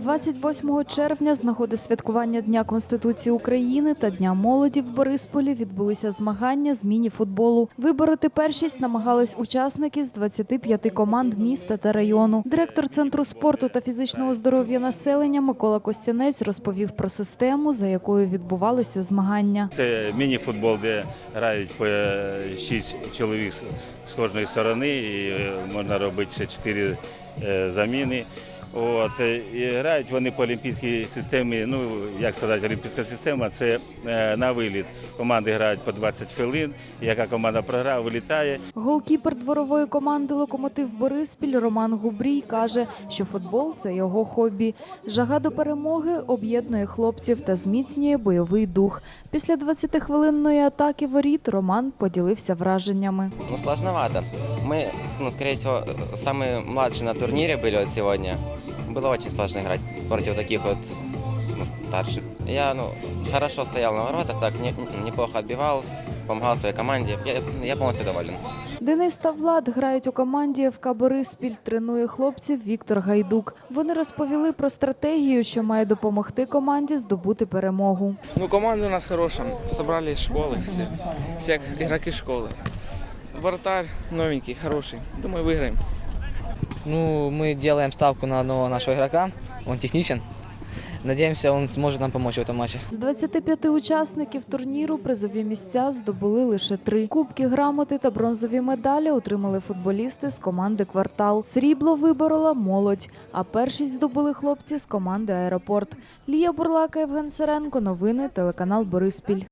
28 червня з нагоди святкування Дня Конституції України та Дня молоді в Борисполі відбулися змагання з міні-футболу. Вибороти першість намагались учасники з 25 команд міста та району. Директор центру спорту та фізичного здоров'я населення Микола Костянець розповів про систему, за якою відбувалися змагання. Це міні-футбол, де грають по 6 чоловік з кожної сторони, і е, можна робити ще 4 заміни. От, е, і грають вони по олімпійській системі. Ну, як сказати, олімпійська система це е, на виліт. Команди грають по 20 хвилин. і Яка команда програє, вилітає. Голкіпер дворової команди Локомотив Бориспіль Роман Губрій каже, що футбол це його хобі. Жага до перемоги об'єднує хлопців та зміцнює бойовий дух. Після 20-хвилинної атаки воріт Роман поділився враженнями. Ну, сложновато. Мы, ну, скорее всего, самые младшие на турнире были вот сегодня. Было очень сложно играть против таких вот ну, старших. Я, ну, хорошо стоял на воротах, так не- неплохо отбивал, помогал своей команде. Я, я полностью доволен. Денис та Влад грають у команді ФК Бориспіль. Тренує хлопців Віктор Гайдук. Вони розповіли про стратегію, що має допомогти команді здобути перемогу. Ну, команда у нас хорошая. Собрали из школы все. Всех игроки школы. Вратарь новенький, хороший. Думаю, выиграем. Ну, мы делаем ставку на одного нашего игрока. Он техничен. Надеемся, он сможет нам помочь в этом матче. З 25 учасників турніру призові місця здобули лише три. Кубки, грамоти та бронзові медалі отримали футболісти з команди Квартал. Срібло виборола молодь, а першість здобули хлопці з команди Аеропорт. Лія Бурлака, Євген Сиренко. Новини телеканал Бориспіль.